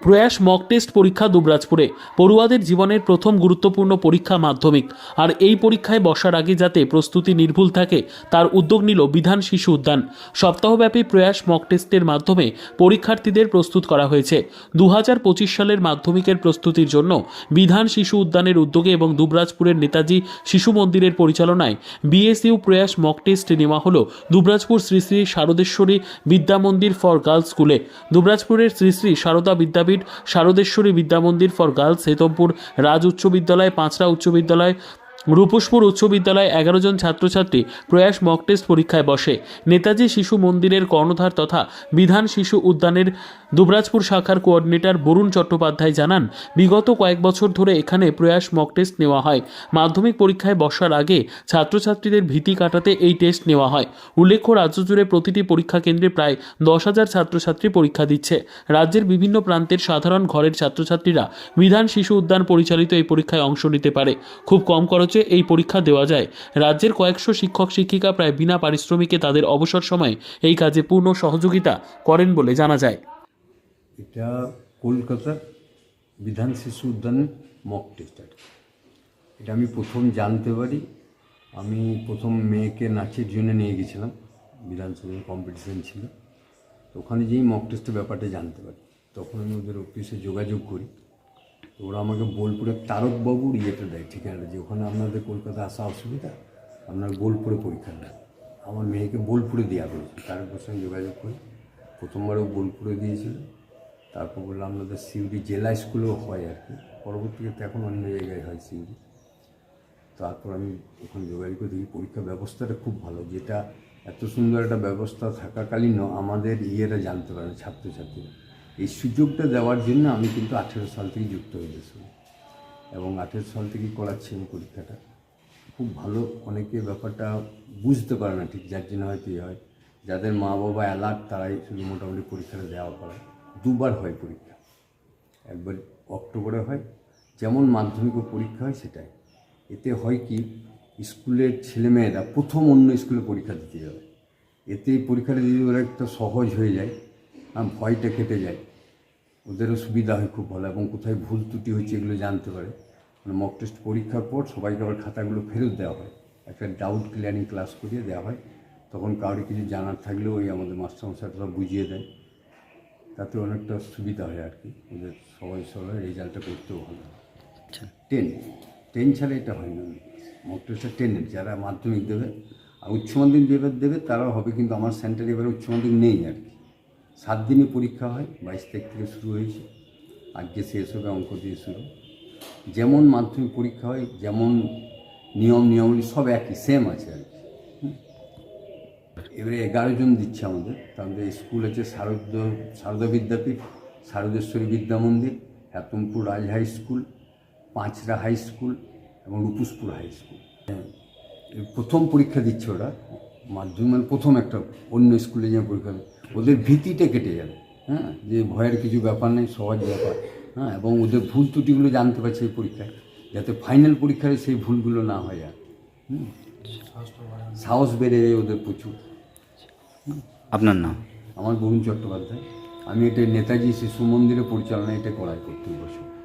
প্রয়াস mock test পরীক্ষা দুবরাজপুরে, পড়ুয়াদের জীবনের প্রথম গুরুত্বপূর্ণ পরীক্ষা মাধ্যমিক। আর এই পরীক্ষায় বসার আগে যাতে প্রস্তুতি নির্ভুল থাকে, তার উদ্যোগ নিল বিধান শিশু উদ্যান। সপ্তাহব্যাপী প্রয়াস মক টেস্টের মাধ্যমে পরীক্ষার্থীদের প্রস্তুত করা হয়েছে। দু হাজার পঁচিশ সালের মাধ্যমিকের প্রস্তুতির জন্য বিধান শিশু উদ্যানের উদ্যোগে এবং দুবরাজপুরের নেতাজি শিশু মন্দিরের পরিচালনায় বিএসইউ প্রয়াস মক টেস্ট নেওয়া হলো দুবরাজপুর শ্রী শ্রী শারদেশ্বরী বিদ্যা মন্দির ফর গার্লস স্কুলে। দুবরাজপুরের শ্রী শ্রী শারদা বিদ্যাপীঠ, শারদেশ্বরী বিদ্যামন্দির ফর গার্লস হেতমপুর রাজ উচ্চ বিদ্যালয়, পাঁচরা উচ্চ বিদ্যালয়, রূপসপুর উচ্চ বিদ্যালয়ে, এগারো জন ছাত্রছাত্রী প্রয়াস মক টেস্ট পরীক্ষায় বসে। নেতাজি শিশু মন্দিরের কর্ণধার তথা বিধান শিশু উদ্যানের দুবরাজপুর শাখার কোঅর্ডিনেটর বরুণ চট্টোপাধ্যায় জানান, বিগত কয়েক বছর ধরে এখানে প্রয়াস মক টেস্ট নেওয়া হয়। মাধ্যমিক পরীক্ষায় বসার আগে ছাত্রছাত্রীদের ভীতি কাটাতে এই টেস্ট নেওয়া হয়। উল্লেখ্য, রাজ্য জুড়ে প্রতিটি পরীক্ষা কেন্দ্রে প্রায় দশ হাজার ছাত্রছাত্রী পরীক্ষা দিচ্ছে। রাজ্যের বিভিন্ন প্রান্তের সাধারণ ঘরের ছাত্রছাত্রীরা বিধান শিশু উদ্যান পরিচালিত এই পরীক্ষায় অংশ নিতে পারে। খুব কম খরচে এই পরীক্ষা দেওয়া যায়। রাজ্যের কয়েকশো শিক্ষক শিক্ষিকা প্রায় বিনা পারিশ্রমিকে তাদের অবসর সময়ে এই কাজে পূর্ণ সহযোগিতা করেন বলে জানা যায়। এটা কলকাতার বিধান শিশু উদ্যানের মক টেস্ট আর এটা আমি প্রথম জানতে পারি। আমি প্রথম মেয়েকে নাচের জন্য নিয়ে গেছিলাম। বিধানসভার কম্পিটিশান ছিল। তো ওখানে যেই মক টেস্টের ব্যাপারটা জানতে পারি। তখন আমি ওদের অফিসে যোগাযোগ করি। তো ওরা আমাকে বোলপুরের তারকবাবুর ইয়েটা দেয়, ঠিকানাটা যে ওখানে আপনাদের কলকাতা আসা অসুবিধা, আপনার বোলপুরে পরীক্ষা দেয় আমার মেয়েকে বোলপুরে দেওয়া হয়েছে। তারকবার সঙ্গে যোগাযোগ করি। প্রথমবারও বোলপুরে দিয়েছিল তারপর বলল আপনাদের সিউড়ি জেলা স্কুলেও হয় আর কি। পরবর্তীতে এখন অন্য জায়গায় হয় সিউড়ি তারপর আমি ওখানে যোগাযোগ করে, দেখি পরীক্ষা ব্যবস্থাটা খুব ভালো। যেটা এত সুন্দর একটা ব্যবস্থা থাকাকালীনও আমাদের ইয়েরা জানতে পারে না ছাত্রছাত্রীরা। এই সুযোগটা দেওয়ার জন্য আমি কিন্তু আঠেরো সাল থেকে যুক্ত হয়ে হয়েছি এবং আঠেরো সাল থেকেই করাচ্ছি আমি পরীক্ষাটা। খুব ভালো, অনেকে ব্যাপারটা বুঝতে পারে না ঠিক, যার জন্য হয়তো হয়। যাদের মা বাবা অ্যালার্ট তারাই শুধু মোটামুটি পরীক্ষাটা দেওয়া করে। দুবার হয় পরীক্ষা। একবার অক্টোবরে হয়, যেমন মাধ্যমিক পরীক্ষা হয় সেটাই। এতে হয় কি, স্কুলের ছেলেমেয়েরা প্রথম অন্য স্কুলে পরীক্ষা দিতে যাবে। এতে পরীক্ষাটা দিতে ওরা একটা সহজ হয়ে যায় ভয়টা কেটে যায়। ওদেরও সুবিধা হয় খুব ভালো, এবং কোথায় ভুল ত্রুটি হচ্ছে এগুলো জানতে পারে। মানে মক টেস্ট পরীক্ষার পর সবাইকে আবার খাতাগুলো ফেরত দেওয়া হয়। একটা ডাউট ক্লিয়ারিং ক্লাস করিয়ে দেওয়া হয়। তখন কাউরি কিছু জানার থাকলেও ওই আমাদের মাস্টারমশাইরা বুঝিয়ে দেয়। তাতে অনেকটা সুবিধা হয় আর কি। ওদের সবাই সবাই রেজাল্টটা করতেও ভালো। হয় টেন। টেন ছাড়া এটা হয় না। মক টেস্টটা টেনের যারা মাধ্যমিক দেবে আর উচ্চ মাধ্যমিক যেবার দেবে তারাও হবে কিন্তু আমার সেন্টারে এবারে উচ্চ মাধ্যমিক নেই আর কি। সাত দিনই পরীক্ষা হয় বাইশ তারিখ থেকে শুরু হয়েছে। আজকে শেষ হবে অঙ্ক দিয়ে শুরু। যেমন মাধ্যমিক পরীক্ষা হয় যেমন নিয়ম নিয়মাবলী সব একই সেম আছে আর। এবারে এগারো জন দিচ্ছে আমাদের। মধ্যে স্কুল আছে শারদ Sharada Vidyapith Sardeshwari Vidya Mandir Hetampur Raj high school Panchra high school এবং রূপুসপুর হাই স্কুল। হ্যাঁ, প্রথম পরীক্ষা দিচ্ছে ওরা। মাধ্যমিক মানে প্রথম একটা অন্য স্কুলে যে পরীক্ষা ওদের ভীতিটা কেটে যাবে। হ্যাঁ যে ভয়ের কিছু ব্যাপার নেই সহজ ব্যাপার। হ্যাঁ এবং ওদের ভুল ত্রুটিগুলো জানতে পারছে এই পরীক্ষায় যাতে ফাইনাল পরীক্ষায় সেই ভুলগুলো না হয় আর সাহস বেড়ে যায় ওদের প্রচুর। আপনার নাম? আমার গোবিন্দ চট্টোপাধ্যায়। আমি এটা নেতাজি শিশু মন্দিরে পরিচালনা এটা করাই প্রত্যেক বছর।